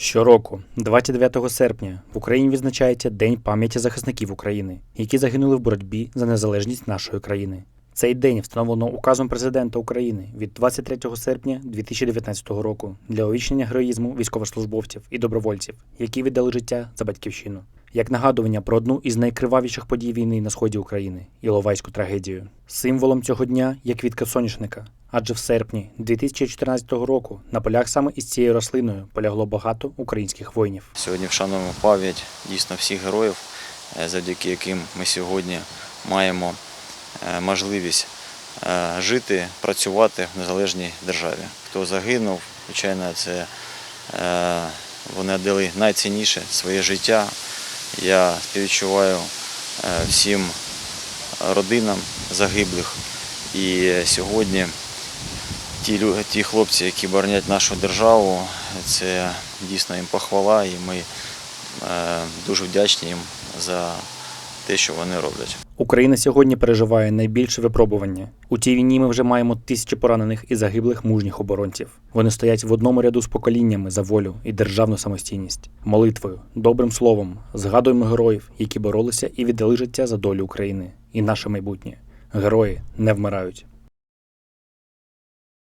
Щороку, 29 серпня, в Україні відзначається День пам'яті захисників України, які загинули в боротьбі за незалежність нашої країни. Цей день встановлено указом президента України від 23 серпня 2019 року для увічнення героїзму військовослужбовців і добровольців, які віддали життя за батьківщину, як нагадування про одну із найкривавіших подій війни на сході України Іловайську трагедію. Символом цього дня є квітка соняшника, адже в серпні 2014 року на полях саме із цією рослиною полягло багато українських воїнів. Сьогодні вшануємо пам'ять дійсно всіх героїв, е, завдяки яким ми сьогодні маємо е, можливість е, жити, працювати в незалежній державі. Хто загинув, звичайно, це вони дали найцінніше своє життя. Я співчуваю е, всім родинам загиблих. І сьогодні ті, ті хлопці, які боронять нашу державу, це дійсно їм похвала, і ми е, дуже вдячні їм за те, що вони роблять. Україна сьогодні переживає найбільше випробування. У тій війні ми вже маємо тисячі поранених і загиблих мужніх оборонців. Вони стоять в одному ряду з поколіннями за волю і державну самостійність, молитвою, добрим словом. Згадуємо героїв, які боролися і віддали життя за долю України і наше майбутнє. Герої не вмирають.